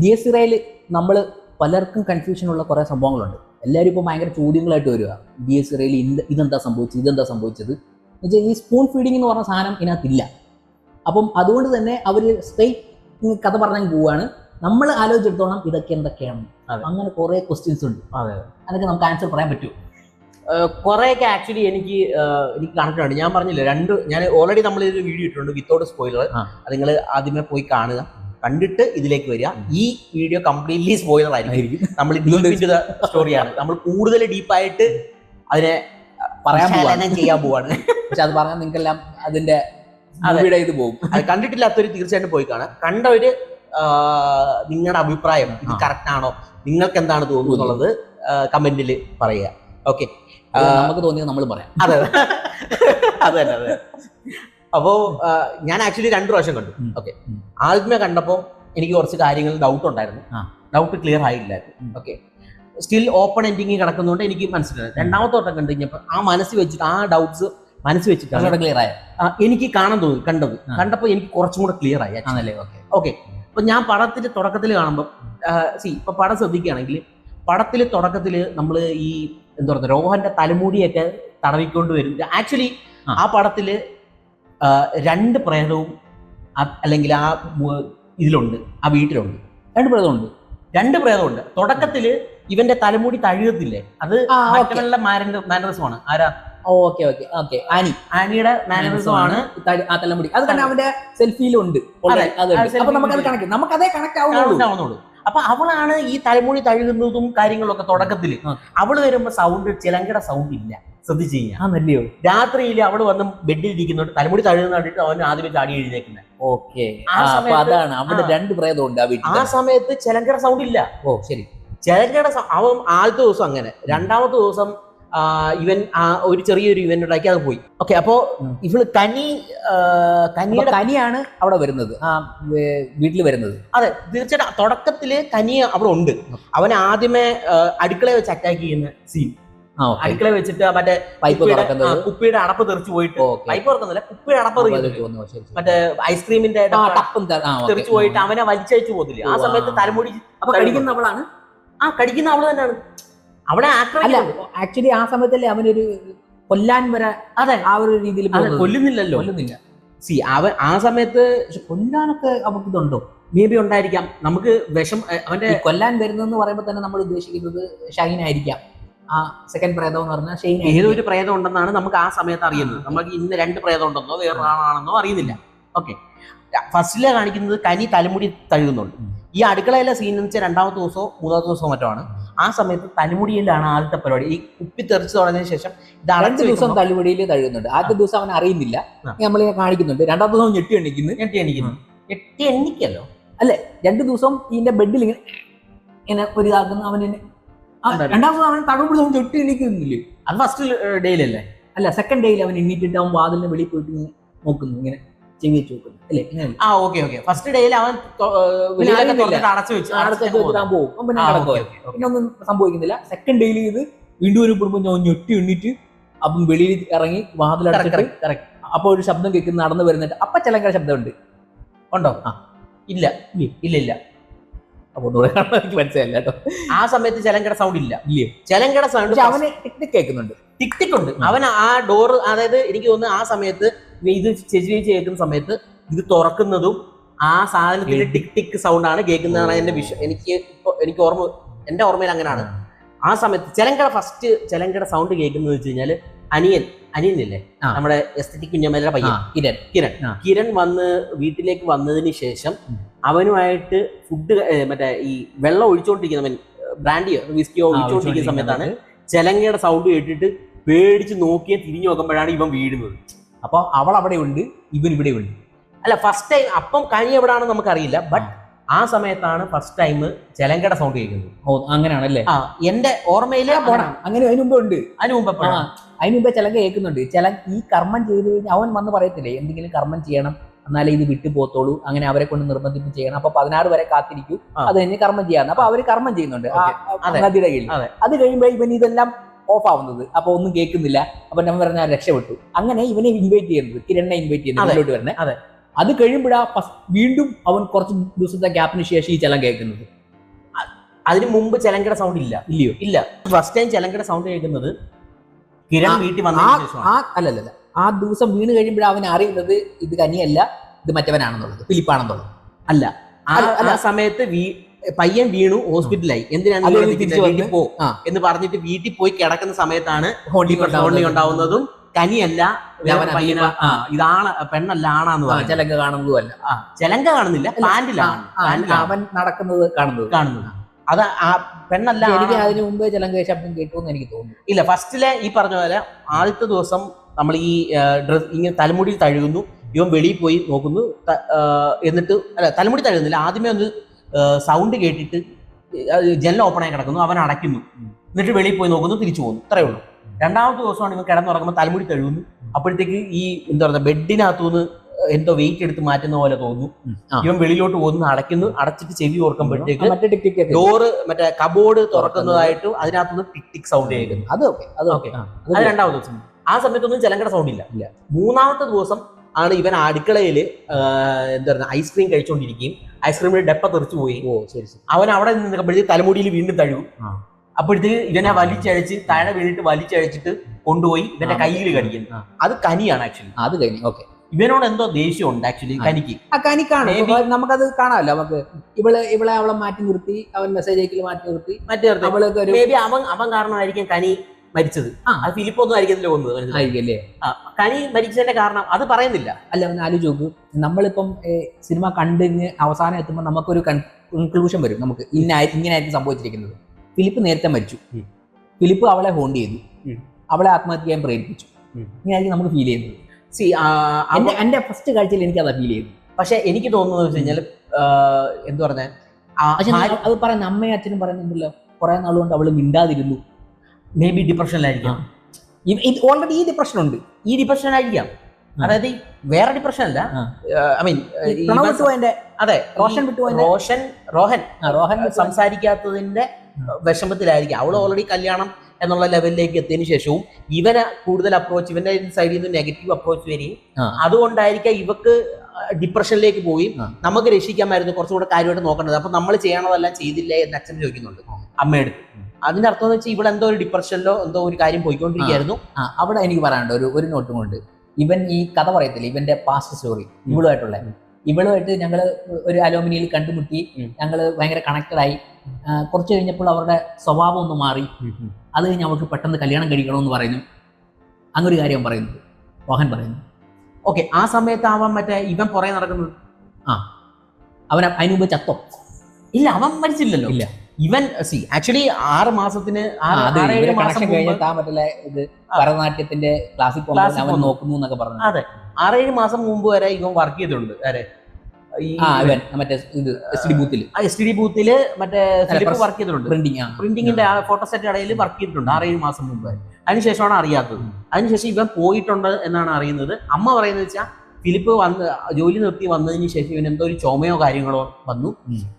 D S ഇറയിൽ നമ്മൾ പലർക്കും confusion ഉള്ള കുറേ സംഭവങ്ങളുണ്ട്. എല്ലാവരും ഇപ്പോൾ ഭയങ്കര ചോദ്യങ്ങളായിട്ട് വരിക. ഡി എസ് ഇറയിൽ ഇത് ഇതെന്താ സംഭവിച്ചത് ഇതെന്താ സംഭവിച്ചത്? എന്നുവെച്ചാൽ ഈ സ്പൂൺ ഫീഡിംഗ് എന്ന് പറഞ്ഞ സാധനം ഇതിനകത്തില്ല. അപ്പം അതുകൊണ്ട് തന്നെ അവർ സ്ട്രൈറ്റ് കഥ പറഞ്ഞാൽ പോവുകയാണ് നമ്മൾ ആലോചിച്ചെടുത്തോളം ഇതൊക്കെ എന്തൊക്കെയാണ്. അങ്ങനെ കുറേ ക്വസ്റ്റ്യൻസ് ഉണ്ട്. അതെ. അതൊക്കെ നമുക്ക് ആൻസർ പറയാൻ പറ്റുമോ കുറേയൊക്കെ ആക്ച്വലി എനിക്ക് എനിക്ക് കണ്ടിട്ടുണ്ട് ഞാൻ പറഞ്ഞില്ല രണ്ട് ഞാൻ ഓൾറെഡി നമ്മൾ ഒരു വീഡിയോ ഇട്ടിട്ടുണ്ട് വിത്തൗട്ട് സ്പോയിലർ നിങ്ങൾ ആദ്യമേ പോയി കാണുക. കണ്ടിട്ട് ഇതിലേക്ക് വരിക. ഈ വീഡിയോ കംപ്ലീറ്റ്ലി സ്പോയിലർ ആയിരിക്കും. നമ്മൾ സ്റ്റോറിയാണ് നമ്മൾ കൂടുതൽ ഡീപ്പായിട്ട് അതിനെ പറയാൻ പോവാണ്. ചെയ്യാൻ പോവാണ്. പക്ഷെ അത് പറഞ്ഞാൽ നിങ്ങൾക്കെല്ലാം അതിന്റെ അവിടെ ഇത് പോകും. അത് കണ്ടിട്ടില്ലാത്തവര് തീർച്ചയായിട്ടും പോയി കാണാം കണ്ടവര് നിങ്ങളുടെ അഭിപ്രായം ഇത്. കറക്റ്റ് ആണോ? നിങ്ങൾക്ക് എന്താണ് തോന്നുന്നത് എന്നുള്ളത് കമന്റിൽ പറയുക. ഓക്കെ. നമുക്ക് തോന്നിയത് നമ്മൾ പറയാം. അതെ അതെ. അതെ അതെ. അപ്പോ ഞാൻ ആക്ച്വലി രണ്ടു പ്രാവശ്യം കണ്ടു. ഓക്കെ. ആദ്യമേ കണ്ടപ്പോൾ എനിക്ക് കുറച്ച് കാര്യങ്ങൾ ഡൗട്ട് ഉണ്ടായിരുന്നു. ഡൗട്ട് ക്ലിയർ ആയില്ല. ഓക്കെ സ്റ്റിൽ ഓപ്പൺ എൻഡിങ് കിടക്കുന്നതുകൊണ്ട് എനിക്ക് മനസ്സിലായി. രണ്ടാമത്തെ വട്ടം കണ്ടു കഴിഞ്ഞപ്പോൾ ആ മനസ്സ് വെച്ചിട്ട് ആ ഡൗട്ട്സ് മനസ്സ് വെച്ചിട്ട് ക്ലിയർ ആയ? എനിക്ക് കാണാൻ തോന്നി കണ്ടത്. കണ്ടപ്പോൾ എനിക്ക് കുറച്ചും കൂടെ ക്ലിയർ ആയി. ആണല്ലേ? ഓക്കെ ഓക്കെ അപ്പൊ ഞാൻ പടത്തിന്റെ തുടക്കത്തിൽ കാണുമ്പോൾ സി ഇപ്പൊ പടം ശ്രദ്ധിക്കുകയാണെങ്കിൽ പടത്തിൽ തുടക്കത്തിൽ നമ്മൾ ഈ എന്താ പറയുക രോഹന്റെ തലമുടിയൊക്കെ തടവിക്കൊണ്ട് വരും. ആക്ച്വലി ആ. പടത്തിൽ പടത്തിൽ രണ്ട് പ്രേതവും അല്ലെങ്കിൽ ആ ഇതിലുണ്ട് ആ വീട്ടിലുണ്ട്. രണ്ട് പ്രേതമുണ്ട്. രണ്ട് പ്രേതമുണ്ട്. തുടക്കത്തിൽ ഇവന്റെ തലമുടി തഴുകത്തില്ലേ? അത്. മറ്റുള്ള മാനറിസമാണ് ആരാ? Okay okay okay. ആനി. ആനിയുടെ മാനറിസമാണ് ആ തലമുടി. അത് തന്നെ അവന്റെ സെൽഫിയിലുണ്ട്. അപ്പൊ. കണക്ട് നമുക്ക് അതേ കണക്ട് ആവുന്നുള്ളൂ അപ്പൊ അവളാണ് ഈ തലമുടി തഴുകുന്നതും കാര്യങ്ങളൊക്കെ തുടക്കത്തിൽ. ആ. അവൾ വരുമ്പോ സൗണ്ട് ചിലങ്കയുടെ സൗണ്ട് ഇല്ല. ശ്രദ്ധിച്ചു കഴിഞ്ഞാൽ രാത്രിയിൽ അവൾ വന്ന് ബെഡിൽ ഇരിക്കുന്നുണ്ട് തലമുടി തഴുകുന്ന കണ്ടിട്ട് അവൻ ആദ്യമേ ചാടി എഴുന്നേക്കുന്നത് ഓക്കെ. അതാണ്. അവിടെ. രണ്ട് പ്രേതമുണ്ട് ആ ആ സമയത്ത് ചിലങ്കയുടെ സൗണ്ട് ഇല്ല. ഓ ശരി. ചിലങ്കയുടെ അവൻ ആദ്യത്തെ ദിവസം അങ്ങനെ. രണ്ടാമത്തെ ദിവസം ഇവൻ ആ ഒരു ചെറിയൊരു ഇവന്റ് ഉണ്ടാക്കി അത് പോയി. ഓക്കെ അപ്പോ ഇവൾ കനി കനിയുടെ കനിയാണ് അവിടെ വരുന്നത്. ആ. വീട്ടിൽ വരുന്നത്. അതെ തീർച്ചയായിട്ടും തുടക്കത്തിൽ കനി അവിടെ ഉണ്ട്. അവൻ ആദ്യമേ അടുക്കള വെച്ച് അറ്റാക്ക് ചെയ്യുന്ന സീൻ അടുക്കള വെച്ചിട്ട് മറ്റേ പൈപ്പ് കുപ്പിയുടെ- അടപ്പ് തെറിച്ചു പോയിട്ട് പൈപ്പ് തുറക്കുന്നില്ല കുപ്പിയുടെ അടപ്പ് മറ്റേ ഐസ്ക്രീമിന്റെ. തെറിച്ചു പോയിട്ട് അവനെ വലിച്ചയച്ചു പോകത്തില്ല. ആ സമയത്ത് തലമുടി അപ്പൊ കടിക്കുന്നവളാണ് ആ കടിക്കുന്ന അവൾ തന്നെയാണ്. അവളെ അല്ല ആക്ച്വലി ആ സമയത്തല്ലേ അവനൊരു കൊല്ലാൻ വരെ അതെ. ആ ഒരു രീതിയിൽ കൊല്ലുന്നില്ലല്ലോ. കൊല്ലുന്നില്ല. സി അവൻ ആ സമയത്ത് കൊല്ലാനൊക്കെ അവർക്ക് ഇതുണ്ടോ മേ ബി ഉണ്ടായിരിക്കാം. നമുക്ക് വിഷം അവന്റെ കൊല്ലാൻ വരുന്നെന്ന് പറയുമ്പോൾ തന്നെ നമ്മൾ ഉദ്ദേശിക്കുന്നത് ഷൈൻ ആയിരിക്കാം. ആ സെക്കൻഡ് പ്രേതം എന്ന് പറഞ്ഞാൽ ഷൈൻ ഏതൊരു പ്രേതം ഉണ്ടെന്നാണ് നമുക്ക് ആ സമയത്ത് അറിയുന്നത്. നമുക്ക് ഇന്ന് രണ്ട് പ്രേതം ഉണ്ടെന്നോ വേറൊരാളാണെന്നോ അറിയുന്നില്ല. ഓക്കെ ഫസ്റ്റിലെ കാണിക്കുന്നത് കനി തലമുടി തഴുകുന്നുണ്ട്. ഈ അടുക്കളയിലെ സീൻ എന്ന് വെച്ചാൽ രണ്ടാമത്തെ ദിവസമോ മൂന്നാമത്തെ ദിവസമോ മറ്റോ ആണ്. ആ സമയത്ത് തലമുടിയിലാണ് ആദ്യത്തെ പരിപാടി. ഈ കുപ്പി തെറിച്ച് തുടങ്ങിയ ശേഷം ഇത് അടച്ചു ദിവസം തലമുടിയിൽ തഴുകുന്നുണ്ട്. ആദ്യ ദിവസം അവൻ അറിയുന്നില്ല. നമ്മൾ നമ്മളിങ്ങനെ കാണിക്കുന്നുണ്ട്. രണ്ടാം ദിവസം ഞെട്ടി എണ്ണിക്കുന്നു. ഞെട്ടി എണ്ണിക്കുന്നു. ഞെട്ടി എണ്ണിക്കല്ലോ. അല്ലെ? രണ്ട് ദിവസം ഇതിന്റെ ബെഡിൽ ഇങ്ങനെ ഇങ്ങനെ ഒരു ഇതാക്കുന്നു. അവൻ ഇങ്ങനെ- ആ, ഉണ്ടായിരുന്നു. രണ്ടാം ദിവസം അവൻ തടവുമ്പോൾ ഞെട്ടി എണ്ണിക്കുന്നില്ലേ. അത് ഫസ്റ്റ് ഡേയിലല്ലേ? അല്ല സെക്കൻഡ് ഡേയിൽ അവൻ എണ്ണീറ്റിട്ട് അവൻ വാതിലിന് വെളിയിൽ പോയിട്ട് നോക്കുന്നു. ഇങ്ങനെ ചെവി വെച്ച് അല്ലേ? ഇങ്ങനെ ആ ഓക്കെ ഓക്കെ. ഫസ്റ്റ് ഡേയിൽ അവൻ അടച്ചു വെച്ച് ആടത്തെ അടച്ചിട്ട് വെച്ചിട്ട് പോകുന്നു. അവൻ പോകും. അവൻ പിന്നെ. പിന്നെ ഒന്നും സംഭവിക്കുന്നില്ല. സെക്കൻഡ് ഡേയിൽ ഇത് വീണ്ടും ഒരു കുടുംബം ഞാൻ ഞൊട്ടി എണ്ണിട്ട് അപ്പം വെളിയിൽ ഇറങ്ങി വാതിൽ വാതിലടച്ചിട്ട് correct, correct. അപ്പൊ ഒരു ശബ്ദം കേൾക്കുന്ന നടന്നു വരുന്നിട്ട് അപ്പൊ ചിലങ്കര ശബ്ദമുണ്ട്. ഉണ്ടോ? ആ. ഇല്ല. ഇല്ല ഇല്ല അപ്പൊ എനിക്ക് മനസ്സിലായില്ല കേട്ടോ. ആ സമയത്ത് ചിലങ്കട സൗണ്ട് ഇല്ല. ഇല്ലേ? ചിലങ്കട സൗണ്ട് അവന് ടിക് ടിക് കേൾക്കുന്നുണ്ട്. ടിക് ടിക് ഉണ്ട്. അവൻ ആ ഡോർ അതായത് എനിക്ക് തോന്നുന്നു ആ സമയത്ത് ഇത് ചേച്ചി കേൾക്കുന്ന സമയത്ത് ഇത് തുറക്കുന്നതും ആ സാധനത്തിന്റെ ടിക് ടിക് സൗണ്ട് ആണ് കേൾക്കുന്നതാണ് എന്റെ വിഷ എനിക്ക് എനിക്ക് ഓർമ്മ എന്റെ ഓർമ്മയിൽ അങ്ങനെയാണ്. ആ സമയത്ത് ചെലങ്കട ഫസ്റ്റ് ചെലങ്കട സൗണ്ട് കേൾക്കുന്നത് വെച്ച് കഴിഞ്ഞാൽ അനിയൻ അനിയനില്ലേ? അല്ലേ നമ്മുടെ എസ്തറ്റിക് കുഞ്ഞമ്മയുടെ പയ്യൻ. കിരൺ. കിരൺ. കിരൺ വന്ന് വീട്ടിലേക്ക് വന്നതിന് ശേഷം അവനുമായിട്ട് ഫുഡ് മറ്റേ ഈ വെള്ളം ഒഴിച്ചുകൊണ്ടിരിക്കുന്ന ബ്രാൻഡിയോ വിസ്കിയോ ഒഴിച്ചോണ്ടിരിക്കുന്ന ഒഴിച്ചുകൊണ്ടിരിക്കുന്ന സമയത്താണ് സമയത്ത്. ചെലങ്കയുടെ സൗണ്ട് കേട്ടിട്ട് പേടിച്ച് നോക്കിയാൽ തിരിഞ്ഞു നോക്കുമ്പോഴാണ് ഇവൻ വീഴുന്നത്. അപ്പൊ അവൾ അവിടെ ഉണ്ട് ഇവൻ ഇവിടെ ഉണ്ട്. അല്ല ഫസ്റ്റ് ടൈം അപ്പം കനി എവിടാണെന്ന് നമുക്കറിയില്ല ബട്ട് ആ സമയത്താണ് ഫസ്റ്റ് ടൈം ചെലങ്കട സൗണ്ട് കേൾക്കുന്നത്. ഓ അങ്ങനെയാണല്ലേ? ആ എന്റെ ഓർമ്മയിൽ പോണം. അങ്ങനെ അതിന് മുമ്പ് ഉണ്ട്. അതിന് മുമ്പ് അതിനു മുമ്പേ ചിലങ്ക കേൾക്കുന്നുണ്ട്. ചില ഈ കർമ്മം ചെയ്ത് കഴിഞ്ഞാൽ അവൻ വന്ന് പറയത്തില്ലേ എന്തെങ്കിലും കർമ്മം ചെയ്യണം എന്നാലേ ഇത് വിട്ടു പോത്തോളൂ അങ്ങനെ അവരെ കൊണ്ട് നിർബന്ധിപ്പിച്ച് ചെയ്യണം. അപ്പൊ പതിനാറ് വരെ കാത്തിരിക്കൂ അത് കഴിഞ്ഞ് കർമ്മം ചെയ്യാന്ന്. അപ്പൊ അവർ കർമ്മം ചെയ്യുന്നുണ്ട്. അതെ. നദിയുടെ കീഴിൽ. അത് കഴിയുമ്പോ ഇവൻ ഇതെല്ലാം ഓഫ് ആവുന്നത്. അപ്പൊ ഒന്നും കേൾക്കുന്നില്ല. അപ്പൊ നമ്മൾ പറഞ്ഞ രക്ഷപ്പെട്ടു. അങ്ങനെ ഇവനെ ഇൻവൈറ്റ് ചെയ്യുന്നത് കിരണ്ണെ ഇൻവൈറ്റ് ചെയ്യുന്നത് മുന്നോട്ട് വരണേ അതെ. അത് കഴിയുമ്പോഴാ വീണ്ടും അവൻ കുറച്ച് ദിവസത്തെ ഗ്യാപ്പിന് ശേഷം ഈ ചലം കേൾക്കുന്നത്. അതിന് മുമ്പ് ചെലങ്കട സൗണ്ട് ഇല്ല. ഇല്ലയോ? ഇല്ല. ഫസ്റ്റ് ടൈം ചെലങ്കട സൗണ്ട് കേൾക്കുന്നത് കിരൺ വീട്ടിൽ വന്ന അല്ലല്ല ആ ദിവസം വീണ് കഴിയുമ്പോഴാ അവൻ അറിയുന്നത് ഇത് കനിയല്ല ഇത് മറ്റവനാണെന്നുള്ളത് ഫിലിപ്പാണെന്നുള്ളത്. അല്ല. ആ അല്ല, അല്ല. ആ സമയത്ത് വീ- പയ്യൻ വീണു ഹോസ്പിറ്റലായി എന്തിനാണ് പോ എന്ന് പറഞ്ഞിട്ട് വീട്ടിൽ പോയി കിടക്കുന്ന സമയത്താണ് ഹോണ്ടി ഈ ഉണ്ടാവുന്നതും. കനിയല്ല പയ്യന. ഇതാണ് പെണ്ണല്ല ആണാന്ന് പറഞ്ഞു ചെലങ്ക കാണുന്നതുമല്ല. ചെലങ്ക കാണുന്നില്ല. അല്ല, പാൻറിലാണ് അവൻ നടക്കുന്നത് കാണുന്നത്. കാണുന്നത്. അത് ആ പെണ്ണല്ല എനിക്ക് അതിന് മുമ്പേ ചെലങ്ക ശബ്ദം കേട്ടു എന്ന് എനിക്ക് തോന്നുന്നു. ഇല്ല ഫസ്റ്റിലെ ഈ പറഞ്ഞ പോലെ ആദ്യത്തെ ദിവസം നമ്മൾ ഈ ഡ്രസ് ഇങ്ങനെ തലമുടിയിൽ തഴുകുന്നു. ഇവൻ വെളിയിൽ പോയി നോക്കുന്നു. എന്നിട്ട് അല്ല തലമുടി തഴുകുന്നില്ല. ആദ്യമേ ഒന്ന് സൗണ്ട് കേട്ടിട്ട് ജനൽ ഓപ്പൺ ആയി കിടക്കുന്നു അവൻ അടയ്ക്കുന്നു. എന്നിട്ട് വെളിയിൽ പോയി നോക്കുന്നു തിരിച്ചു പോകുന്നു. ഇത്രയേ ഉള്ളൂ. രണ്ടാമത്തെ ദിവസമാണ് ഇവൻ കിടന്നുറങ്ങുമ്പോൾ തലമുടി തഴുകുന്നു. അപ്പോഴത്തേക്ക് ഈ എന്താ പറയുക ബെഡിനകത്തുനിന്ന് എന്തോ വെയിറ്റ് എടുത്ത് മാറ്റുന്ന പോലെ തോന്നുന്നു. ഇവൻ വെളിയിലോട്ട് പോകുന്നു അടയ്ക്കുന്നു അടച്ചിട്ട് ചെവി ഓർക്കുമ്പോഴത്തേക്ക് ഡോറ് മറ്റേ കബോർഡ് തുറക്കുന്നതായിട്ട് അതിനകത്തുനിന്ന് ടിക് ടിക് സൗണ്ട് കേൾക്കുന്നു. അത് ഓക്കെ അത് ഓക്കെ അത് രണ്ടാമത്തെ ദിവസം. ആ സമയത്തൊന്നും ചിലങ്കട സൗണ്ട് ഇല്ല. മൂന്നാമത്തെ ദിവസം ആണ് ഇവൻ അടുക്കളയിൽ എന്താ പറയുക ഐസ്ക്രീം കഴിച്ചുകൊണ്ടിരിക്കുകയും ഐസ്ക്രീമിൽ ഡെപ്പ തെറിച്ചു പോയി ഓ ശരി ശരി. അവൻ അവിടെ നിന്നപ്പോഴത്തേക്ക് തലമുടിയിൽ വീണ്ടും തഴുകും. അപ്പോഴത്തേക്ക് ഇവനെ വലിച്ചഴിച്ച് താഴെ വീണിട്ട് വലിച്ചഴിച്ചിട്ട് കൊണ്ടുപോയി ഇവന്റെ. കയ്യിൽ കടിക്കുന്നു അത് കനിയാണ് ആക്ച്വലി അത് കനി ഓക്കെ. ഇവനോട് എന്തോ ദേഷ്യം ഉണ്ട് ആക്ച്വലി കനിക്ക്. ആ കനി. ഇപ്പൊ നമുക്കത് കാണാമല്ലോ. നമുക്ക് ഇവൾ ഇവളെ അവളെ മാറ്റി നിർത്തി അവൻ മെസ്സേജ് അയക്കൽ മാറ്റി നിർത്തി. മാറ്റി അവൾക്ക് ഒരു അവൻ അവൻ കാരണമായിരിക്കും കനി മരിച്ചത്. ആ. അത് ഫിലിപ്പ് ഒന്നും ആയിരിക്കത്തില്ല കൊന്നത് മനസ്സിലായോ? ആയിരിക്കും കനി മരിച്ചതിന്റെ കാരണം അത് പറയുന്നില്ല. അല്ല ഒന്ന് ആലോചിച്ച് നോക്ക്. നമ്മളിപ്പം സിനിമ കണ്ടിന് അവസാനം എത്തുമ്പോൾ നമുക്കൊരു കൺക്ലൂഷൻ വരും നമുക്ക്. ഇന്ന ഇങ്ങനെ സംഭവിച്ചിരിക്കുന്നത്. ഫിലിപ്പ് നേരത്തെ മരിച്ചു. ഫിലിപ്പ് അവളെ ഹോണ്ട് ചെയ്തു. അവളെ ആത്മഹത്യ ചെയ്യാൻ പ്രേരിപ്പിച്ചു. ഇങ്ങനെയായിരിക്കും നമുക്ക് ഫീൽ ചെയ്യുന്നത്. സി എന്റെ ഫസ്റ്റ് കാഴ്ചയിൽ എനിക്ക് അതാ ഫീൽ ചെയ്തു പക്ഷെ എനിക്ക് തോന്നുന്നത് വെച്ച് കഴിഞ്ഞാൽ എന്ത് പറഞ്ഞാൽ അത് പറയുന്ന അമ്മയും അച്ഛനും പറയുന്നുണ്ടല്ലോ. കുറെ നാളുകൊണ്ട് അവൾ മിണ്ടാതിരുന്നു. മേ ബി ഡിപ്രഷനിലായിരിക്കാം ഓൾറെഡി ഈ ഡിപ്രഷൻ ഉണ്ട്. ഈ ഡിപ്രഷൻ ആയിരിക്കാം. അതായത് വേറെ ഡിപ്രഷൻ അല്ല. ഐ മീൻ വിട്ടുപോയതിന്റെ അതെ. റോഷൻ വിട്ടുപോയതിന്റെ റോഷൻ റോഹൻ. റോഹൻ സംസാരിക്കാത്തതിന്റെ വിഷമത്തിലായിരിക്കും. അവൾ ഓൾറെഡി കല്യാണം എന്നുള്ള ലെവലിലേക്ക് എത്തിയതിനു ശേഷവും ഇവന് കൂടുതൽ അപ്രോച്ച് ഇവന്റെ സൈഡിൽ നിന്ന് നെഗറ്റീവ് അപ്രോച്ച് വരികയും. അതുകൊണ്ടായിരിക്കാം ഇവക്ക് ഡിപ്രഷനിലേക്ക് പോയി നമുക്ക് രക്ഷിക്കാമായിരുന്നു കുറച്ചുകൂടെ കാര്യമായിട്ട് നോക്കേണ്ടത്. അപ്പൊ നമ്മൾ ചെയ്യണതെല്ലാം ചെയ്തില്ലേ എന്ന് അച്ഛൻ ചോദിക്കുന്നുണ്ട്. അമ്മയെടുത്ത് അതിന്റെ അർത്ഥം എന്ന് വെച്ചാൽ ഇവിടെ എന്തോ ഒരു ഡിപ്രഷനിലോ എന്തോ ഒരു കാര്യം പോയിക്കൊണ്ടിരിക്കുകയായിരുന്നു. ആ അവിടെ എനിക്ക് പറയാനുണ്ട് ഒരു ഒരു നോട്ടും കൊണ്ട് ഇവൻ ഈ കഥ പറയത്തില്ല ഇവന്റെ പാസ്റ്റ് സ്റ്റോറി ഇവളുമായിട്ടുള്ള. ഇവളുമായിട്ട് ഞങ്ങൾ ഒരു അലോമിനിയിൽ കണ്ടുമുട്ടി. ഞങ്ങൾ ഭയങ്കര കണക്റ്റഡ് ആയി. കുറച്ച് കഴിഞ്ഞപ്പോൾ അവരുടെ സ്വഭാവം ഒന്ന് മാറി. അത് കഴിഞ്ഞ് അവൾക്ക് പെട്ടെന്ന് കല്യാണം കഴിക്കണമെന്ന് പറയുന്നു. അങ്ങൊരു കാര്യം പറയുന്നു. മോഹൻ പറയുന്നു. ഓക്കെ ആ സമയത്ത് അവൻ മറ്റേ ഇവൻ പുറകെ നടക്കുന്നത്? ആ. അവൻ അതിനുമ്പ് ചത്തോ? ഇല്ല അവൻ മരിച്ചില്ലല്ലോ. ഇല്ല. ഇവൻ സി ആക്ച്വലി ആറ് മാസത്തിന് മാസം ഇത്. ഭരതനാട്യത്തിന്റെ ക്ലാസ്സിൽ അവൻ. നോക്കുന്നു എന്നൊക്കെ പറഞ്ഞു അതെ. ആറേഴ് മാസം മുമ്പ് വരെ ഇവൻ വർക്ക് ചെയ്തിട്ടുണ്ട്. അരെ ഈ ആ ഫോട്ടോ മറ്റേ ഇത് എസ് ഡി ബൂത്തിൽ എസ് ഡി മറ്റേ വർക്ക് ചെയ്തിട്ടുണ്ട്. പ്രിന്റിങ് ആ. Photo set photo set work ചെയ്തിട്ടുണ്ട് ആറേഴ് മാസം മുമ്പ് അതിനുശേഷമാണ് അറിയാത്തത്. അതിനുശേഷം ഇവൻ പോയിട്ടുണ്ട് എന്നാണ് അറിയുന്നത്. അമ്മ പറയുന്നത് വെച്ചാൽ ഫിലിപ്പ് വന്ന് ജോലി നിർത്തി വന്നതിന് ശേഷം ഇവൻ എന്തോ ഒരു ചുമയോ കാര്യങ്ങളോ വന്നു.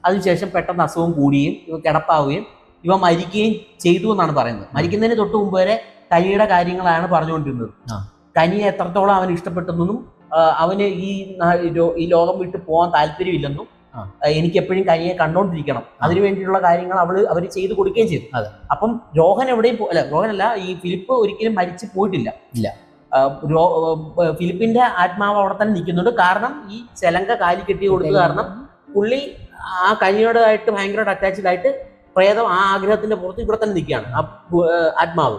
അതിനുശേഷം പെട്ടെന്ന് അസുഖം കൂടുകയും ഇവ കിടപ്പാവുകയും ഇവ മരിക്കുകയും ചെയ്തു എന്നാണ് പറയുന്നത്. മരിക്കുന്നതിന് തൊട്ട് മുമ്പ് വരെ കനിയുടെ കാര്യങ്ങളാണ് പറഞ്ഞുകൊണ്ടിരുന്നത്. കനിയെ എത്രത്തോളം അവൻ ഇഷ്ടപ്പെട്ടെന്നും അവന് ഈ ഈ ലോകം വിട്ട് പോകാൻ താല്പര്യമില്ലെന്നും എനിക്ക് എപ്പോഴും കനിയെ കണ്ടോണ്ടിരിക്കണം. അതിനു വേണ്ടിയിട്ടുള്ള കാര്യങ്ങൾ അവൾ അവർ ചെയ്തു കൊടുക്കുകയും ചെയ്തു. അപ്പം രോഹൻ എവിടെയും അല്ല രോഹനല്ല ഈ ഫിലിപ്പ് ഒരിക്കലും മരിച്ചു പോയിട്ടില്ല. ഇല്ല. ഫിലിപ്പിന്റെ ആത്മാവ് അവിടെ തന്നെ നിൽക്കുന്നുണ്ട്. കാരണം ഈ ചെലങ്ക കാലി കെട്ടി കൊടുത്തത് കാരണം പുള്ളി ആ കനിയോടായിട്ട് ഭയങ്കരമായിട്ട് അറ്റാച്ച്ഡ് ആയിട്ട് പ്രേതം ആ ആഗ്രഹത്തിന്റെ പുറത്ത് ഇവിടെ തന്നെ നിൽക്കുകയാണ് ആ ആത്മാവ്.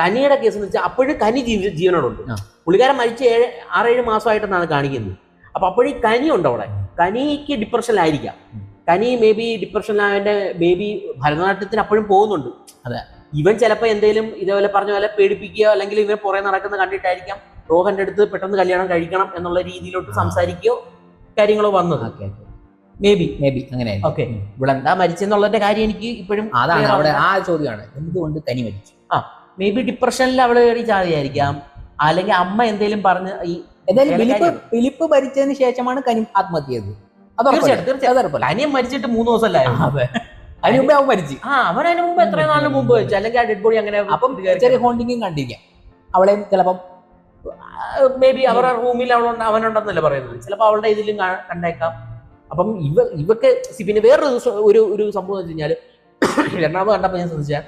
കനിയുടെ കേസ് എന്ന് വെച്ചാൽ അപ്പോഴും കനി ജീവ ജീവനോടുണ്ട്. പുള്ളിക്കാരൻ മരിച്ച ഏഴ് ആറേഴ് മാസമായിട്ടെന്നാണ് കാണിക്കുന്നത്. അപ്പൊ അപ്പോഴും കനി ഉണ്ട് അവിടെ. കനിക്ക് ഡിപ്രഷനിലായിരിക്കാം ആയിരിക്കാം കനി മേ ബി ആയതിന്റെ മേ ബി ഭരതനാട്യത്തിന് അപ്പോഴും പോകുന്നുണ്ട്. അതെ. ഇവൻ ചിലപ്പോൾ എന്തെങ്കിലും ഇതേപോലെ പറഞ്ഞ പോലെ പേടിപ്പിക്കുകയോ അല്ലെങ്കിൽ ഇവൻ പുറകെ നടക്കുന്നത് കണ്ടിട്ടായിരിക്കാം റോഹന്റെ അടുത്ത് പെട്ടെന്ന് കല്യാണം കഴിക്കണം എന്നുള്ള രീതിയിലോട്ട്. സംസാരിക്കുകയോ കാര്യങ്ങളോ വന്നത്. മേ ബി മേ ബി അങ്ങനെ ഓക്കെ ഇവിടെ എന്താ മരിച്ചെന്നുള്ളതിന്റെ കാര്യം എനിക്ക് ഇപ്പോഴും അതാണ് അവിടെ ആ ചോദ്യമാണ്. എന്തുകൊണ്ട് തനി മരിച്ചു? ആ മേ ബി ഡിപ്രഷനിൽ അവൾ കയറി ചാടിയായിരിക്കാം. അല്ലെങ്കിൽ അമ്മ എന്തെങ്കിലും പറഞ്ഞ് ഈ എന്തായാലും ഫിലിപ്പ് ഫിലിപ്പ് മരിച്ചതിന് ശേഷമാണ് കനി ആത്മഹത്യ ചെയ്തത്? തീർച്ചയായിട്ടും തീർച്ചയായിട്ടും. അനിയൻ മരിച്ചിട്ട് മൂന്ന് ദിവസമല്ലായിരുന്നു അതെ. അതിന് മുമ്പേ അവൻ മരിച്ചു. ആ അവൻ അതിന് മുമ്പ് എത്ര നാളിന് മുമ്പ് വെച്ചു അല്ലെങ്കിൽ ആ ഡെഡ് ബോഡി അങ്ങനെ അപ്പം ചെറിയ ഹോണ്ടിങ്ങും കണ്ടിരിക്കാം അവളെയും ചിലപ്പം മേ ബി അവരുടെ റൂമിൽ അവളുണ്ട് അവനുണ്ടെന്നല്ല പറയുന്നത്. ചിലപ്പോൾ അവളുടെ ഇതിലും കണ്ടേക്കാം. അപ്പം ഇവ ഇവക്ക് പിന്നെ വേറൊരു ഒരു ഒരു സംഭവം എന്ന് വെച്ച് കഴിഞ്ഞാൽ രണ്ടാമത് കണ്ടപ്പോൾ ഞാൻ ശ്രദ്ധിച്ചാൽ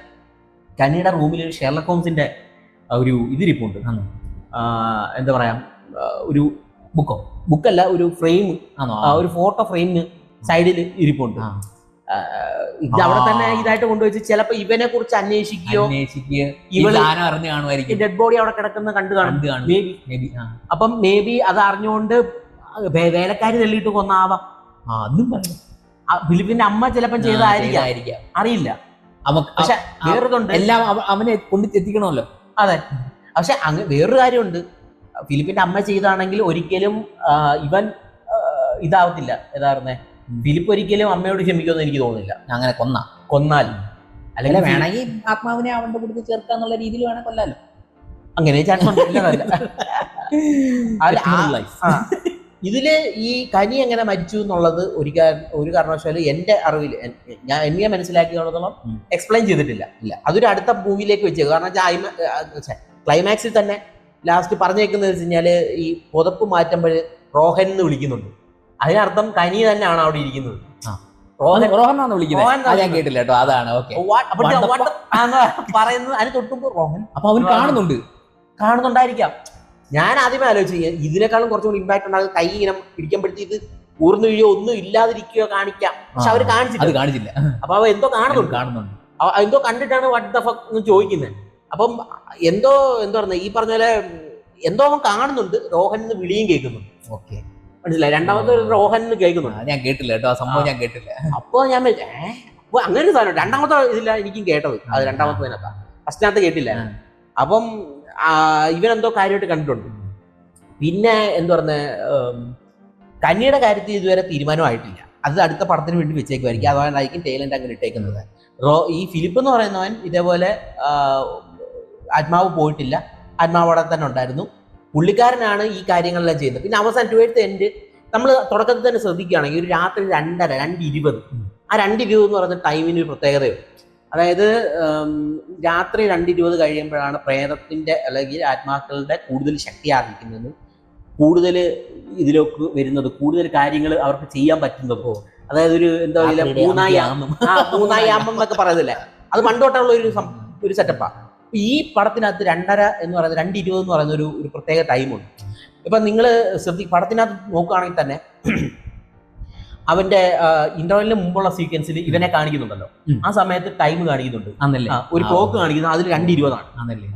കനിയുടെ റൂമിൽ ഒരു ഷെർലക് ഹോംസിന്റെ ഒരു ഇതിരിപ്പുണ്ട്? ആ, എന്താ പറയാ ഒരു ബുക്കോ? ബുക്കല്ല ഒരു ഫ്രെയിം ആണോ? ഒരു ഫോട്ടോ ഫ്രെയിമിന് സൈഡിൽ ഇരിപ്പുണ്ട്. ആ. ആ, ഇത് അവിടെ തന്നെ ഇതായിട്ട് കൊണ്ടുവച്ച് ചിലപ്പോ ഇവനെ കുറിച്ച് അന്വേഷിക്കുകയോ അന്വേഷിക്കുക ഈ ഇവൾ സാധനം അറിഞ്ഞു ഡെഡ് ബോഡി അവിടെ കിടക്കുന്ന കണ്ടു കാണും. അപ്പം മേ ബി അത് അറിഞ്ഞുകൊണ്ട് വേലക്കാരി തള്ളിയിട്ട് കൊന്നാവാം. അതും പറയാം. ഫിലിപ്പിന്റെ അമ്മ ചിലപ്പം ചെയ്തതായിരിക്കാം. ചെയ്തായിരിക്കാം. അറിയില്ല. പക്ഷെ വേറൊരുണ്ട് എല്ലാം അവനെ കൊണ്ട് എത്തിക്കണമല്ലോ അതെ. പക്ഷെ അങ്ങ് വേറൊരു കാര്യമുണ്ട്. ഫിലിപ്പിന്റെ അമ്മ ചെയ്താണെങ്കിൽ ഒരിക്കലും ഇവൻ ഇതാവത്തില്ല. ഏതായിരുന്നേ. ഫിലിപ്പ് ഒരിക്കലും അമ്മയോട് ക്ഷമിക്കുമെന്ന് എനിക്ക് തോന്നുന്നില്ല. അങ്ങനെ കൊന്ന. കൊന്നാൽ അല്ലെങ്കിൽ വേണമെങ്കിൽ ആത്മാവിനെ അവന്റെ കൂട്ടത്തിൽ ചേർക്കാന്നുള്ള രീതിയിൽ വേണേ കൊല്ലാലോ അങ്ങനെ ചാൻസ്. ഇതിൽ ഈ കനി എങ്ങനെ മരിച്ചു എന്നുള്ളത് ഒരു ഒരു കാരണവശാലും എന്റെ അറിവിൽ ഞാൻ എന്നെ മനസ്സിലാക്കിയോളത്തോളം. എക്സ്പ്ലെയിൻ ചെയ്തിട്ടില്ല. ഇല്ല. അതൊരു അടുത്ത മൂവിയിലേക്ക് വെച്ചേക്കും. കാരണം ക്ലൈമാക്സിൽ തന്നെ ലാസ്റ്റ് പറഞ്ഞേക്കുന്നത് വെച്ച് കഴിഞ്ഞാൽ ഈ പുതപ്പ് മാറ്റുമ്പോൾ റോഹൻ എന്ന് വിളിക്കുന്നുണ്ട്. അതിനർത്ഥം കനി തന്നെയാണ് അവിടെ ഇരിക്കുന്നത്. റോഹൻ വിളിക്കുന്നത്. ഞാൻ കേട്ടില്ല കേട്ടോ. അതാണ് പറയുന്നത് അതിന് തൊട്ടുമ്പോ റോഹൻ അപ്പൊ അവൻ കാണുന്നുണ്ട്. കാണുന്നുണ്ടായിരിക്കാം. ഞാൻ ആദ്യമേ ആലോചിച്ചു ഇതിനേക്കാളും കുറച്ചും കൂടി ഇമ്പാക്ട് ഉണ്ടാകും. കൈ ഇങ്ങനെ പിടിക്കുമ്പോഴത്തേക്ക് ഇത് ഊർന്നു വീഴോ ഒന്നും ഇല്ലാതിരിക്കുകയോ കാണിക്കാം. പക്ഷെ അവർ കാണിച്ചില്ല കാണിച്ചില്ല. അപ്പൊ അവ എന്തോ കാണുന്നുണ്ട്. കാണുന്നുണ്ട്. എന്തോ കണ്ടിട്ടാണ് വട്ട് ദ ഫക്ക് എന്ന് ചോദിക്കുന്നത് അപ്പം എന്തോ എന്താ പറഞ്ഞ ഈ പറഞ്ഞ പോലെ എന്തോ അവൻ കാണുന്നുണ്ട്. രോഹൻ എന്ന് വിളിയും കേൾക്കുന്നുണ്ട്. ഓക്കെ. മനസ്സിലായി. രണ്ടാമത്തെ ഒരു റോഹൻ എന്ന് കേൾക്കുന്നുണ്ട്. ഞാൻ കേട്ടില്ല കേട്ടോ. സംഭവം ഞാൻ കേട്ടില്ല. അപ്പൊ ഞാൻ? അപ്പൊ അങ്ങനെ ഒരു സാധനം രണ്ടാമത്തെ ഇതില്ല എനിക്കും കേട്ടത്. അത് രണ്ടാമത്തെ ഫസ്റ്റിനകത്ത് കേട്ടില്ല. അപ്പം ഇവനെന്തോ കാര്യമായിട്ട് കണ്ടിട്ടുണ്ട്. പിന്നെ എന്താ പറഞ്ഞ കന്നിയുടെ കാര്യത്തിൽ ഇതുവരെ തീരുമാനമായിട്ടില്ല. അത് അടുത്ത പടത്തിന് വേണ്ടി വെച്ചേക്കുമായിരിക്കും അതുകൊണ്ടായിരിക്കും ടൈലന്റ് അങ്ങനെ ഇട്ടേക്കുന്നത്. റോ ഈ ഫിലിപ്പ് എന്ന് പറയുന്നവൻ ഇതേപോലെ ആത്മാവ് പോയിട്ടില്ല. ആത്മാവ് അവിടെ തന്നെ ഉണ്ടായിരുന്നു. പുള്ളിക്കാരനാണ് ഈ കാര്യങ്ങളെല്ലാം ചെയ്യുന്നത്. പിന്നെ അവസാനം ടുവേഴ്സ് എൻഡ് നമ്മൾ തുടക്കത്തിൽ തന്നെ ശ്രദ്ധിക്കുകയാണെങ്കിൽ ഒരു രാത്രി രണ്ടര രണ്ട് ഇരുപത്. ആ രണ്ട് ഇരുപത് എന്ന് പറയുന്ന ടൈമിന് ഒരു പ്രത്യേകതയുണ്ട്. അതായത് രാത്രി രണ്ട് ഇരുപത് കഴിയുമ്പോഴാണ് പ്രേതത്തിന്റെ അല്ലെങ്കിൽ ആത്മാക്കളുടെ കൂടുതൽ ശക്തി ആർജിക്കുന്നത്. കൂടുതൽ ഇതിലേക്ക് വരുന്നത് കൂടുതൽ കാര്യങ്ങൾ അവർക്ക് ചെയ്യാൻ പറ്റുന്നത് അതായത് ഒരു എന്താ പറയുക മൂന്നായി അന്ത്യാമം. ആ മൂന്നായി ആമ്പം എന്നൊക്കെ പറയുന്നില്ലേ? അത് പണ്ടോട്ടുള്ള ഒരു ഒരു സെറ്റപ്പാ ഈ പടത്തിനകത്ത് രണ്ടര എന്ന് പറയുന്നത് രണ്ട് ഇരുപത് എന്ന് പറയുന്ന ഒരു ഒരു പ്രത്യേക ടൈമുണ്ട് ഇപ്പം നിങ്ങൾ ശ്രദ്ധി പടത്തിനകത്ത് നോക്കുകയാണെങ്കിൽ തന്നെ അവന്റെ ഇന്റർവെല്ലിന് മുമ്പുള്ള സീക്വൻസിൽ ഇവനെ കാണിക്കുന്നുണ്ടല്ലോ. ആ സമയത്ത് ടൈം കാണിക്കുന്നുണ്ട്. അന്നല്ലേ ഒരു ക്ലോക്ക് കാണിക്കുന്നു. അതിൽ രണ്ട് ഇരുപതാണ്. അന്നല്ലേ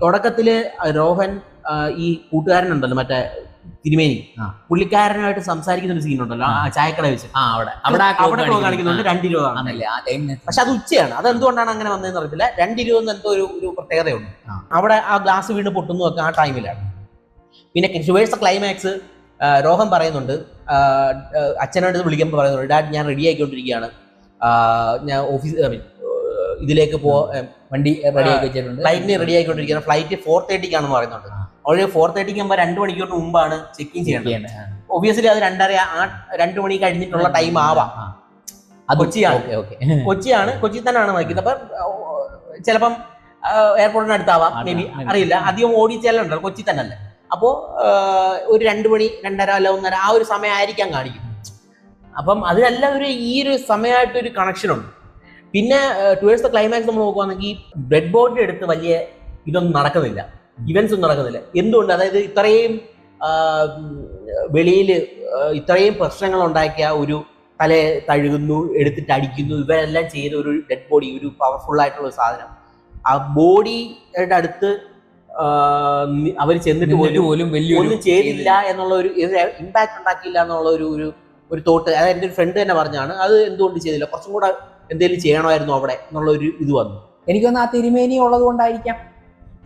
തുടക്കത്തിൽ okay. തുടക്കത്തിൽ രോഹൻ ഈ കൂട്ടുകാരനുണ്ടല്ലോ മറ്റേ തിരുമേനി. പുള്ളിക്കാരനായിട്ട് സംസാരിക്കുന്ന ഒരു സീൻ ഉണ്ടല്ലോ ആ ചായക്കട വെച്ച്. ആ അവിടെ. അവിടെ കാണിക്കുന്നുണ്ട്. രണ്ട് ടൈമിന് പക്ഷെ അത് ഉച്ചയാണ്. അത് എന്തുകൊണ്ടാണ് അങ്ങനെ വന്നതെന്ന് അറിയത്തില്ല. രണ്ട് ഇരുപതെന്ന് എന്തോ ഒരു ഒരു പ്രത്യേകതയുണ്ട്. അവിടെ ആ ഗ്ലാസ് വീണ് പൊട്ടുന്നു ഒക്കെ ആ ടൈമിലാണ്. പിന്നെ ഷുവേഴ്സ് ക്ലൈമാക്സ് രോഹൻ പറയുന്നുണ്ട്. അച്ഛനോട് വിളിക്കുമ്പോൾ പറയുന്നുണ്ട് ഡാഡ് ഞാൻ റെഡി ആയിക്കൊണ്ടിരിക്കുകയാണ്. ഞാൻ ഓഫീസ് ഐ മീൻ ഇതിലേക്ക് പോ വണ്ടി റെഡി ആക്കി വെച്ചിട്ടുണ്ട്. ഫ്ലൈറ്റിന് റെഡി ആയിക്കൊണ്ടിരിക്കുകയാണ്. ഫ്ലൈറ്റ് ഫോർ തേർട്ടിക്കാണെന്ന് പറയുന്നുണ്ട്. ഓൾറെഡി ഫോർ തേർട്ടിക്ക് ആകുമ്പോൾ രണ്ട് മണിക്കൂറിന് മുമ്പാണ് ഇൻ ചെയ്യേണ്ടത്. ഒബിയസ്ലി അത് രണ്ടര ആ രണ്ട് മണി കഴിഞ്ഞിട്ടുള്ള ടൈം ആവാം. കൊച്ചിയാണ്. കൊച്ചിയാണ്. കൊച്ചി തന്നെയാണ് നിൽക്കുന്നത് അപ്പൊ ചിലപ്പം എയർപോർട്ടിന് അടുത്താവാം മേ ബി അറിയില്ല. അധികം ഓടിച്ചാലുണ്ടല്ലോ കൊച്ചി തന്നെ അല്ലേ അപ്പോൾ ഒരു രണ്ട് മണി രണ്ടര അല്ല ഒന്നര ആ ഒരു സമയമായിരിക്കാം കാണിക്കും അപ്പം അതിനെല്ലാം ഒരു ഈ ഒരു സമയമായിട്ട് ഒരു കണക്ഷൻ ഉണ്ട്. പിന്നെ ടുവേഴ്സ് ദ ക്ലൈമാക്സ് നമ്മൾ നോക്കുവാണെങ്കിൽ ബ്രെഡ് ബോർഡ് എടുത്ത് വലിയ ഇതൊന്നും നടക്കുന്നില്ല. ഇവന്റ്സ് ഒന്നും നടക്കുന്നില്ല. എന്തുകൊണ്ട്? അതായത് ഇത്രയും വെളിയിൽ ഇത്രയും പ്രശ്നങ്ങൾ ഉണ്ടാക്കിയ ഒരു തല തഴുകുന്നു എടുത്തിട്ട് അടിക്കുന്നു ഇവരെല്ലാം ചെയ്ത ഒരു ഡെഡ് ബോഡി ഒരു പവർഫുൾ ആയിട്ടുള്ള സാധനം. ആ ബോഡിയുടെ അടുത്ത് അവർ ചെന്നിട്ട് പോലും ഒന്നും ചെയ്തില്ല എന്നുള്ള ഒരു ഇമ്പാക്ട് ഉണ്ടാക്കിയില്ല എന്നുള്ള ഒരു ഒരു ഒരു തോട്ട് അതായത് എന്റെ ഒരു ഫ്രണ്ട് തന്നെ പറഞ്ഞാണ് അത് എന്തുകൊണ്ട് ചെയ്തില്ല? കുറച്ചും കൂടെ എന്തെങ്കിലും ചെയ്യണമായിരുന്നു അവിടെ എന്നുള്ള ഒരു ഇത് വന്നു. എനിക്കൊന്ന് ആ തിരുമേനി ഉള്ളത് കൊണ്ടായിരിക്കാം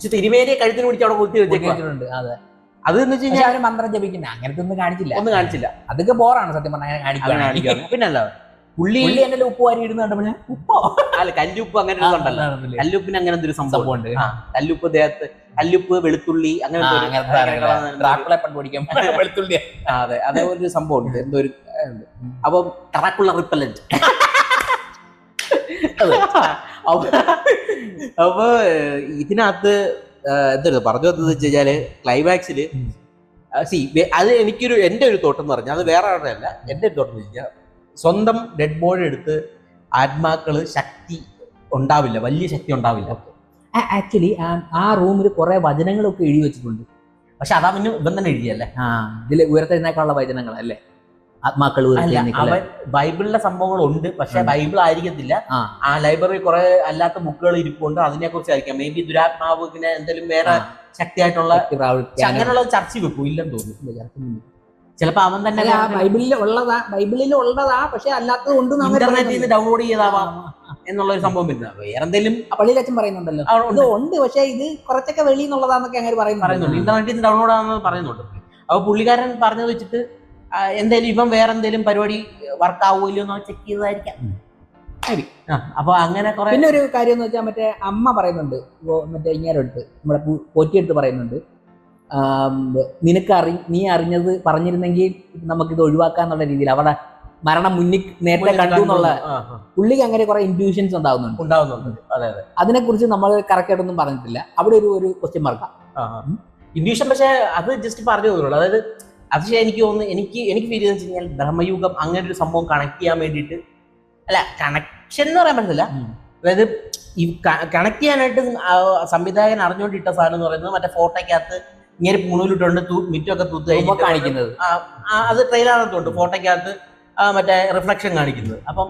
പക്ഷെ തിരുമേനിയെ കഴുത്തിന് പിടിച്ച് അവിടെ കുത്തി വെച്ചിട്ടുണ്ട് അതെ. അത് എന്ന് വെച്ച് കഴിഞ്ഞാൽ അവർ മന്ത്രം ജപിക്കുന്ന. അങ്ങനത്തെ ഒന്നും കാണിച്ചില്ല. ഒന്നും കാണിച്ചില്ല. അതൊക്കെ ബോറാണ് സത്യം പറഞ്ഞാൽ കാണിക്കുകയാണ് പിന്നല്ല പുള്ളി ഉള്ളി എന്നെ ഉപ്പ് വാരി ഇടുന്ന കണ്ടപ്പോൾ ഉപ്പോ? അല്ല കല്ലുപ്പ് അങ്ങനെ കല്ലുപ്പിന് അങ്ങനെ എന്തൊരു സംഭവം ഉണ്ട്? കല്ലുപ്പ് ദേഹത്ത് കല്ലുപ്പ് വെളുത്തുള്ളി അങ്ങനെ വെളുത്തുള്ളി അതെ അതേ. ഒരു സംഭവം ഉണ്ട്. എന്തോ ഒരു. അപ്പം ടറാക്കുള്ള റിപ്പല്ലന്റ്. അപ്പൊ ഇതിനകത്ത് എന്താ പറഞ്ഞു വന്നത് വെച്ച് കഴിഞ്ഞാൽ ക്ലൈമാക്സിൽ സി അത് എനിക്കൊരു എന്റെ ഒരു തോട്ടം എന്ന് പറഞ്ഞാൽ അത് വേറെ ആരുടെ അല്ല എന്റെ ഒരു തോട്ടം എന്ന് വെച്ച് സ്വന്തം ഡെഡ് ബോഡി എടുത്ത് ആത്മാക്കൾ ശക്തി ഉണ്ടാവില്ല വലിയ ശക്തി ഉണ്ടാവില്ല. ആക്ച്വലി ആ റൂമിൽ കുറെ വചനങ്ങളൊക്കെ എഴുതി വെച്ചിട്ടുണ്ട്. പക്ഷെ അതാ പിന്നെ ഇവൻ തന്നെ എഴുതിയല്ലേ? ആ. ഇതിൽ ഉയർത്തെഴുന്നേക്കാനുള്ള വചനങ്ങൾ അല്ലേ ആത്മാക്കൾ അവൻ ബൈബിളിലെ സംഭവങ്ങൾ ഉണ്ട് പക്ഷെ ബൈബിൾ ആയിരിക്കത്തില്ല. ആ. ലൈബ്രറി കുറെ അല്ലാത്ത ബുക്കുകൾ ഇരിപ്പുണ്ട് അതിനെ കുറിച്ച് ആയിരിക്കാം. മേ ബി ദുരാത്മാവ് പിന്നെ എന്തെങ്കിലും വേറെ ശക്തിയായിട്ടുള്ള അങ്ങനെയുള്ള ചർച്ച വെക്കും ഇല്ലെന്ന് തോന്നുന്നു. ചിലപ്പോ അവൻ തന്നെ ബൈബിളിൽ ഉള്ളതാ ബൈബിളിൽ ഉള്ളതാ പക്ഷെ അല്ലാത്തത് കൊണ്ട് ഇന്റർനെറ്റിൽ നിന്ന് ഡൗൺലോഡ് ചെയ്താവാം എന്നുള്ള ഒരു സംഭവം വരുന്നത് വേറെ എന്തെങ്കിലും പള്ളിയിൽ അച്ഛൻ പറയുന്നുണ്ടല്ലോ. ഇത് ഉണ്ട്. പക്ഷെ ഇത് കുറച്ചൊക്കെ വെളിയിൽ നിന്നുള്ളതാന്നൊക്കെ അങ്ങനെ പറയുന്നുണ്ട്. ഇന്റർനെറ്റിൽ നിന്ന് ഡൗൺലോഡ് ആണെന്ന് പറയുന്നുണ്ട്. അപ്പൊ പുള്ളിക്കാരൻ പറഞ്ഞത് വെച്ചിട്ട് എന്തേലും ഇവൻ വേറെ എന്തേലും പരിപാടി വർക്ക് ആവൂലോ എന്ന് ചെക്ക് ചെയ്തതായിരിക്കാം. അപ്പൊ അങ്ങനെ കുറെ പിന്നെ ഒരു കാര്യം എന്ന് വെച്ചാൽ മറ്റേ അമ്മ പറയുന്നുണ്ട് മറ്റേ ഇങ്ങനെ അടുത്ത് നമ്മുടെ പോറ്റിയെടുത്ത് പറയുന്നുണ്ട്. നിനക്ക് അറി നീ അറിഞ്ഞത് പറഞ്ഞിരുന്നെങ്കിൽ നമുക്കിത് ഒഴിവാക്കാന്നുള്ള രീതിയിൽ അവിടെ മരണം മുന്നിൽ നേരത്തെ കണ്ടു എന്നുള്ള. പുള്ളിക്ക് അങ്ങനെ കുറെ ഇൻഡ്യൂഷൻസ് ഉണ്ടാവുന്നുണ്ട്. ഉണ്ടാവുന്നുണ്ട്. അതെ അതെ. അതിനെക്കുറിച്ച് നമ്മൾ കറക്റ്റ് ആയിട്ടൊന്നും പറഞ്ഞിട്ടില്ല. അവിടെ ഒരു ഒരു ക്വസ്റ്റ്യൻ മാർക്കാണ് ഇൻഡ്യൂഷൻ പക്ഷേ അത് ജസ്റ്റ് പറഞ്ഞു തോന്നുള്ളൂ അതായത് അത് പക്ഷേ എനിക്ക് തോന്നുന്നു എനിക്ക് എനിക്ക് ഫീൽ ചെയ്തെന്ന് വെച്ച് കഴിഞ്ഞാൽ ബ്രഹ്മയുഗം അങ്ങനെ ഒരു സംഭവം കണക്ട് ചെയ്യാൻ വേണ്ടിയിട്ട് അല്ല കണക്ഷൻ എന്ന് പറയാൻ പറ്റത്തില്ല. അതായത് ഈ കണക്ട് ചെയ്യാനായിട്ട് സംവിധായകൻ അറിഞ്ഞുകൊണ്ടിട്ട സാധനം എന്ന് പറയുന്നത് മറ്റേ ഫോട്ടോയ്ക്കകത്ത് ഇങ്ങനെ പൂണൂലിട്ടുണ്ട് മിറ്റൊക്കെ തൂത്ത് കഴിഞ്ഞാൽ കാണിക്കുന്നത്. അത് ട്രെയിലറിനകത്തുണ്ട് ഫോട്ടോയ്ക്കകത്ത് മറ്റേ റിഫ്ലക്ഷൻ കാണിക്കുന്നത്. അപ്പം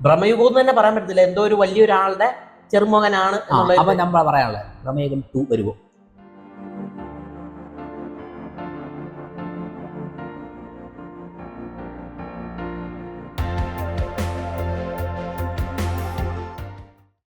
ബ്രഹ്മയുഗം എന്ന് തന്നെ പറയാൻ പറ്റത്തില്ല എന്തോ ഒരു വലിയൊരാളുടെ ചെറുമകനാണ് അപ്പൊ നമ്മൾ പറയാനുള്ളത് ബ്രഹ്മയുഗം ടു വരുമോ